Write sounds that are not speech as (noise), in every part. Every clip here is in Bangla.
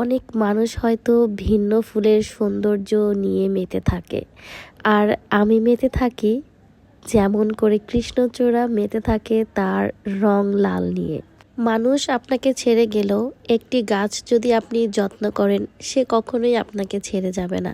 অনেক মানুষ হয়তো ভিন্ন ফুলের সৌন্দর্য নিয়ে মেতে থাকে। আর আমি মেতে থাকি যেমন করে কৃষ্ণচূড়া মেতে থাকে তার রং লাল নিয়ে। মানুষ আপনাকে ছেড়ে গেলেও একটি গাছ যদি আপনি যত্ন করেন, সে কখনোই আপনাকে ছেড়ে যাবে না।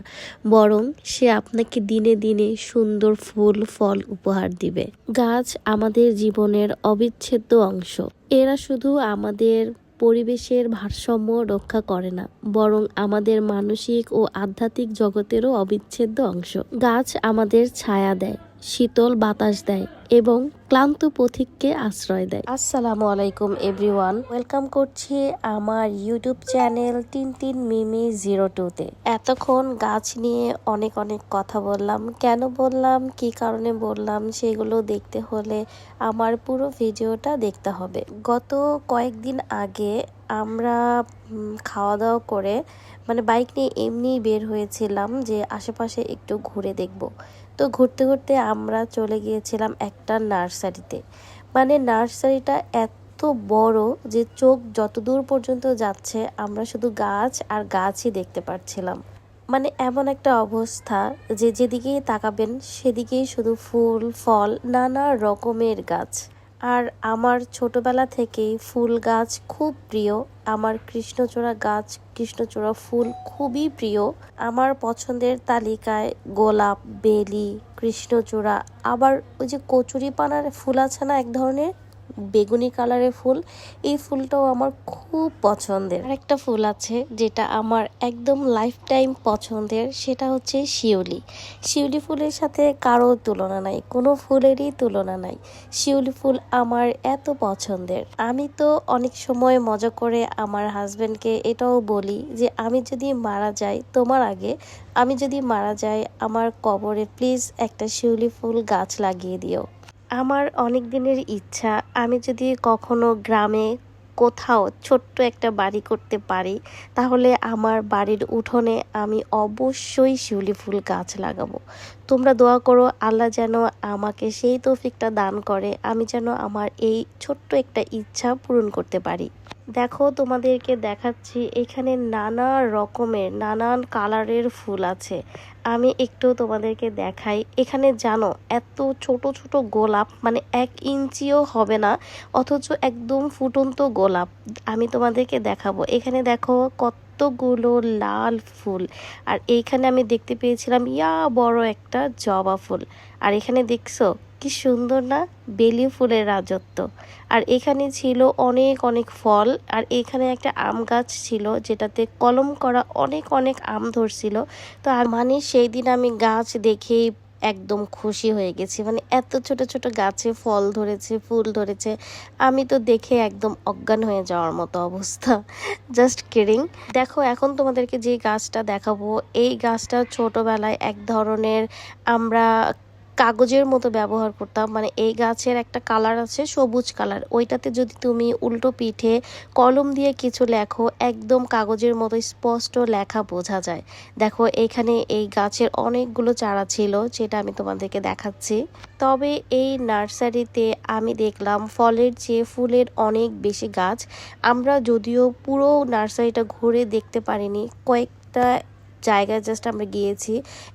বরং সে আপনাকে দিনে দিনে সুন্দর ফুল, ফল উপহার দিবে। গাছ আমাদের জীবনের অবিচ্ছেদ্য অংশ। এরা শুধু আমাদের পরিবেশের ভারসাম্য রক্ষা করে না, বরং আমাদের মানসিক ও আধ্যাত্মিক জগতেরও অবিচ্ছেদ্য অংশ। গাছ আমাদের ছায়া দেয়। শীতল বাতাস দেয় এবং ক্লান্ত পথিককে আশ্রয় দেয়। আসসালামু আলাইকুম, এভরিওয়ান। ওয়েলকাম করছি আমার ইউটিউব চ্যানেল তিন তিন মিমি জিরো টুতে। এতক্ষণ গাছ নিয়ে অনেক অনেক কথা বললাম। কেন বললাম, কি কারণে বললাম, সেগুলো দেখতে হলে আমার পুরো ভিডিওটা দেখতে হবে। গত কয়েকদিন আগে আমরা খাওয়া দাওয়া করে মানে বাইক নিয়ে এমনিই বের হয়েছিলাম যে আশেপাশে একটু ঘুরে দেখব। তো ঘুরতে ঘুরতে আমরা চলে গিয়েছিলাম একটা নার্সারিতে। মানে নার্সারিটা এত বড় যে চোখ যতদূর পর্যন্ত যাচ্ছে আমরা শুধু গাছ আর গাছই দেখতে পাচ্ছিলাম মানে এমন একটা অবস্থা যে যেদিকেই তাকাবেন সেদিকেই শুধু ফুল, ফল, নানা রকমের গাছ। আর আমার ছোটবেলা থেকেই ফুল গাছ খুব প্রিয়। আমার কৃষ্ণচূড়া গাছ, কৃষ্ণচূড়া ফুল খুবই প্রিয়। আমার পছন্দের তালিকায় গোলাপ, বেলি, কৃষ্ণচূড়া, আবার ওই যে কচুরিপানার ফুল আছে না এক ধরনের? বেগুনি কালারের ফুল, এই ফুলটাও আমার খুব পছন্দের। আরেকটা ফুল আছে যেটা আমার একদম লাইফ টাইম পছন্দের, সেটা হচ্ছে শিউলি। শিউলি ফুলের সাথে কারও তুলনা নাই, কোনো ফুলেরই তুলনা নাই। শিউলি ফুল আমার এত পছন্দের। আমি তো অনেক সময় মজা করে আমার হাজব্যান্ডকে এটাও বলি যে, আমি যদি মারা যাই তোমার আগে, আমি যদি মারা যাই, আমার কবরে প্লিজ একটা শিউলি ফুল গাছ লাগিয়ে দিও। আমার অনেক দিনের ইচ্ছা, আমি যদি কখনো গ্রামে কোথাও ছোট্ট একটা বাড়ি করতে পারি, তাহলে আমার বাড়ির উঠোনে আমি অবশ্যই শিউলি ফুল গাছ লাগাবো। তোমরা দোয়া করো, আল্লাহ যেন আমাকে সেই তৌফিকটা দান করে, আমি যেন আমার এই ছোট্ট একটা ইচ্ছা পূরণ করতে পারি। দেখো, তোমাদেরকে দেখাচ্ছি, এখানে নানা রকমের, নানান কালারের ফুল আছে। আমি একটু তোমাদেরকে দেখাই। এখানে জানো, এত ছোট ছোট গোলাপ মানে এক ইঞ্চিও হবে না, অথচ একদম ফুটন্ত গোলাপ। আমি তোমাদেরকে দেখাবো। এখানে দেখো কতগুলো লাল ফুল। আর এইখানে আমি দেখতে পেয়েছিলাম, ইয়া, বড় একটা জবা ফুল। আর এখানে দেখছ, কি সুন্দর না, বেলি ফুলের রাজত্ব। আর এখানে ছিল অনেক অনেক ফল। আর এখানে একটা আম গাছ ছিল, যেটাতে কলম করা অনেক অনেক আম ধরছিল। তো আর মানে সেই দিন আমি গাছ দেখেই একদম খুশি হয়ে গেছি। মানে এত ছোট ছোট গাছে ফল ধরেছে, ফুল ধরেছে, আমি তো দেখে একদম অজ্ঞান হয়ে যাওয়ার মতো অবস্থা। (laughs) জাস্ট কেরিং দেখো, এখন তোমাদেরকে যে গাছটা দেখাবো, এই গাছটা ছোটবেলায় এক ধরনের আমরা কাগজের মতো ব্যবহার করতাম। মানে এই গাছের একটা কালার আছে, সবুজ কালার ওইটাতে যদি তুমি উল্টো পিঠে কলম দিয়ে কিছু লেখো, একদম কাগজের মতো স্পষ্ট লেখা বোঝা যায়। দেখো, এখানে এই গাছের অনেকগুলো চারা ছিল যেটা আমি তোমাদেরকে দেখাচ্ছি। তবে এই নার্সারিতে আমি দেখলাম ফলের চেয়ে ফুলের অনেক বেশি গাছ। আমরা যদিও পুরো নার্সারিটা ঘুরে দেখতে পারিনি, কয়েকটা জায়গায় জাস্ট আমরা গিয়েছি,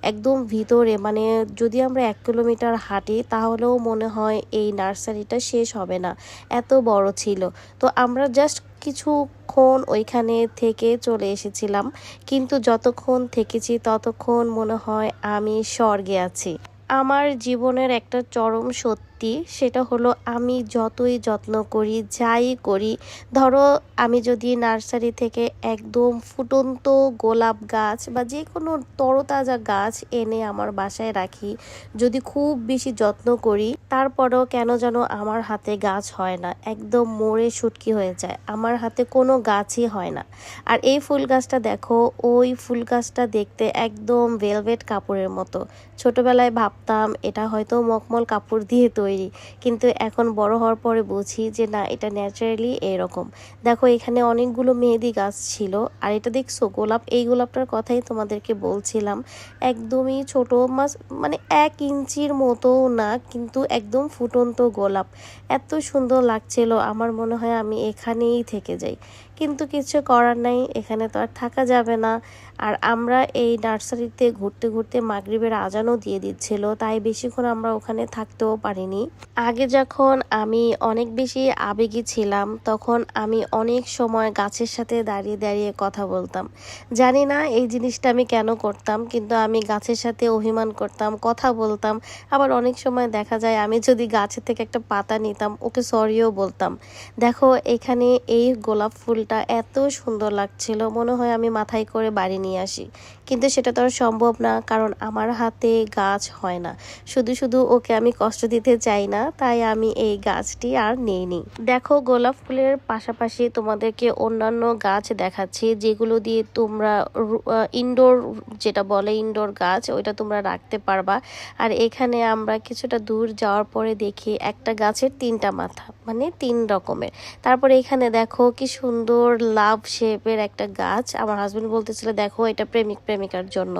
একদম ভিতরে মানে যদি আমরা এক কিলোমিটার হাঁটি তাহলেও মনে হয় এই নার্সারিটা শেষ হবে না, এত বড় ছিল। তো আমরা জাস্ট কিছুক্ষণ ওইখানে থেকে চলে এসেছিলাম, কিন্তু যতক্ষণ থেকেছি ততক্ষণ মনে হয় আমি স্বর্গে আছি। আমার জীবনের একটা চরম সত্যি সেটা হলো আমি যতই যত্ন করি, যাই করি, ধরো আমি যদি নার্সারি থেকে একদম ফুটন্ত গোলাপ গাছ বা যে কোনো তরতাজা গাছ এনে আমার বাসায় রাখি, যদি খুব বেশি যত্ন করি, তারপরেও কেন যেন আমার হাতে গাছ হয় না, একদম মরে শুটকি হয়ে যায়, আমার হাতে কোনো গাছই হয় না। আর এই ফুল গাছটা দেখো, ওই ফুল গাছটা দেখতে একদম ভেলভেট কাপড়ের মতো। ছোটবেলায় ভাবতাম, এটা হয়তো মখমল কাপড় দিয়ে তৈরি কিন্তু এখন বড় হওয়ার পরে বুঝি যে, না, এটা ন্যাচারালি এরকম। দেখো, এখানে অনেকগুলো মেহেদি গাছ ছিল। আর এটা দেখছ, গোলাপ, এই গোলাপটার কথাই তোমাদেরকে বলছিলাম। একদমই ছোট মাছ মানে এক ইঞ্চির মতো না, কিন্তু একদম ফুটন্ত গোলাপ। এত সুন্দর লাগছিল। আমার মনে হয় আমি এখানেই থেকে যাই। কিন্তু কিছু করার নাই, এখানে তো আর থাকা যাবে না। আর আমরা এই নার্সারিতে ঘুরতে ঘুরতে মাগরিবের আজানও দিয়ে দিচ্ছিল, তাই বেশিক্ষণ আমরা ওখানে থাকতেও পারিনি। আগে যখন আমি অনেক বেশি আবেগী ছিলাম, তখন আমি অনেক সময় গাছের সাথে দাঁড়িয়ে দাঁড়িয়ে কথা বলতাম। জানি না এই জিনিসটা আমি কেন করতাম, কিন্তু আমি গাছের সাথে অভিমান করতাম, কথা বলতাম। আবার অনেক সময় দেখা যায় আমি যদি গাছের থেকে একটা পাতা নিতাম, ওকে সরিও বলতাম। দেখো, এখানে এই গোলাপ ফুলটা এত সুন্দর লাগছিল। মনে হয় আমি মাথায় করে বাড়ি নিয়ে আসি। কিন্তু সেটা তো আর সম্ভব না, কারণ আমার হাতে গাছ হয় না। শুধু শুধু ওকে আমি কষ্ট দিতে চাই না, তাই আমি এই গাছটি আর নেইনি। দেখো, গোলাপ ফুলের পাশাপাশি তোমাদেরকে অন্যান্য গাছ দেখাচ্ছি, যেগুলো দিয়ে তোমরা ইনডোর যেটা বলে ইনডোর গাছ, ওইটা তোমরা রাখতে পারবা। আর এখানে আমরা কিছুটা দূর যাওয়ার পরে দেখি একটা গাছের তিনটা মাথা মানে তিন রকমের। তারপরে এখানে দেখো কি সুন্দর লাভ শেপের একটা গাছ। আমার হাজবেন্ড বলতেছিল, দেখো, এটা প্রেমিক প্রেমিকার জন্য।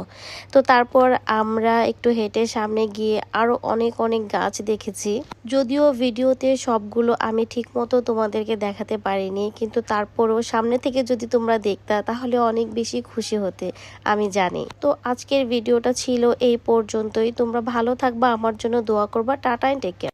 তো তারপর আমরা একটু হেঁটে সামনে গিয়ে আরও অনেক অনেক গাছ দেখেছি। যদিও ভিডিওতে সবগুলো আমি ঠিক মতো তোমাদেরকে দেখাতে পারিনি, কিন্তু তারপরও সামনে থেকে যদি তোমরা দেখতা, তাহলে অনেক বেশি খুশি হতে, আমি জানি। তো আজকের ভিডিওটা ছিল এই পর্যন্তই। তোমরা ভালো থাকবা, আমার জন্য দোয়া করবা। Tata take care